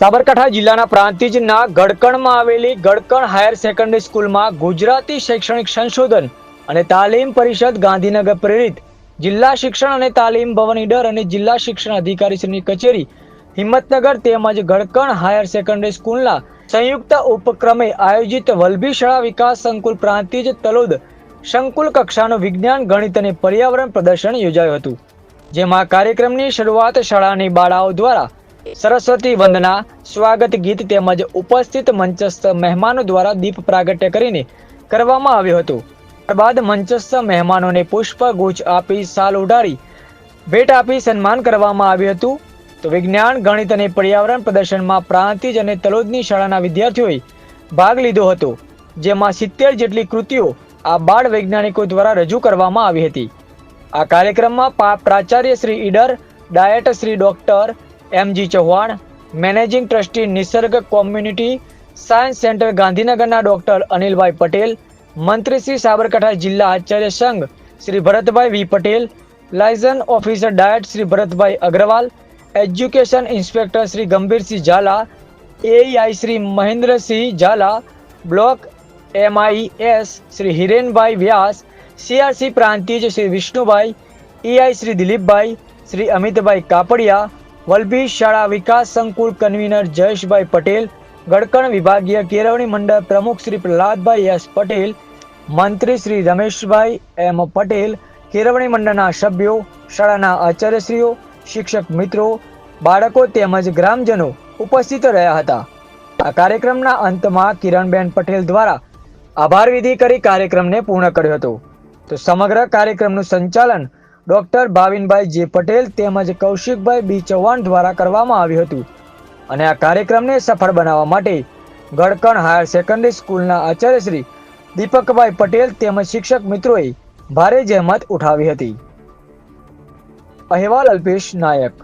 સાબરકાંઠા જિલ્લાના પ્રાંતિજના ગડકણમાં આવેલી ગડકણ higher secondary સ્કૂલમાં ગુજરાતી શૈક્ષણિક સંશોધન અને તાલીમ પરિષદ ગાંધીનગર પ્રેરિત જિલ્લા શિક્ષણ અને તાલીમ ભવન ઈડર અને જિલ્લા શિક્ષણ અધિકારીશ્રીની કચેરી હિંમતનગર તેમજ ગડકણ હાયર સેકન્ડરી સ્કૂલના સંયુક્ત ઉપક્રમે આયોજિત વલભી શાળા વિકાસ સંકુલ પ્રાંતિજ તલોદ સંકુલ કક્ષાનું વિજ્ઞાન, ગણિત અને પર્યાવરણ પ્રદર્શન યોજાયું હતું, જેમાં કાર્યક્રમની શરૂઆત શાળાની બાળાઓ દ્વારા સરસ્વતી વંદના, સ્વાગત ગીત તેમજ ઉપસ્થિત મંચસ્થ મહેમાનો દ્વારા દીપ પ્રાગટ્ય કરીને કરવામાં આવ્યું હતું. ત્યારબાદ મંચસ્થ મહેમાનોને પુષ્પગુચ્છ આપી સાલ ઉડાડી, ભેટ આપી સન્માન કરવામાં આવ્યું હતું. તો વિજ્ઞાન, ગણિત અને પર્યાવરણ પ્રદર્શનમાં પ્રાંતિજ અને તલોદની શાળાના વિદ્યાર્થીઓએ ભાગ લીધો હતો, જેમાં સિત્તેર જેટલી કૃતિઓ આ બાળ વૈજ્ઞાનિકો દ્વારા રજૂ કરવામાં આવી હતી. આ કાર્યક્રમમાં પ્રાચાર્ય Shri Idar, DIET Shri doctor M G Chauhan, managing trustee Nisarg community, science centre ગાંધીનગરના ડોક્ટર અનિલભાઈ પટેલ, મંત્રી શ્રી સાબરકાંઠા જિલ્લા આચાર્ય સંઘ Shri Bharatbhai V Patel, liaison officer DIET Shri Bharatbhai Agrawal, education inspector Shri Gambhirsinh Zala, A I Shri Mahendrasinh Zala, block M I S Shri Hirenbhai Vyas, C R C Prantij Shri Vishnubhai, A I Shri Dilipbhai, Shri Amitbhai Kapadia Valabhi શાળા વિકાસ સંકુલ convener Jayeshbhai Patel, ગડકણ વિભાગીય કેળવણી મંડળ પ્રમુખ Shri Prahladbhai S Patel, મંત્રી શ્રી રમેશભાઈ એમ પટેલ, કેળવણી મંડળના સભ્યો, શાળાના આચાર્યશ્રીઓ, શિક્ષક મિત્રો, બાળકો તેમજ ગ્રામજનો ઉપસ્થિત રહ્યા હતા. આ કાર્યક્રમના અંતમાં કિરણબેન પટેલ દ્વારા આભાર વિધિ કરી કાર્યક્રમને પૂર્ણ કર્યો હતો. તો સમગ્ર કાર્યક્રમનું સંચાલન ડોક્ટર ભાવિનભાઈ જે પટેલ તેમજ કૌશિકભાઈ બી ચૌહાણ દ્વારા કરવામાં આવ્યું હતું. અને આ કાર્યક્રમને સફળ બનાવવા માટે ગડકણ હાયર સેકન્ડરી સ્કૂલના આચાર્ય શ્રી દીપકભાઈ પટેલ તેમજ શિક્ષક મિત્રોએ ભારે જહેમત ઉઠાવી હતી. અહેવાલ અલ્પેશ નાયક.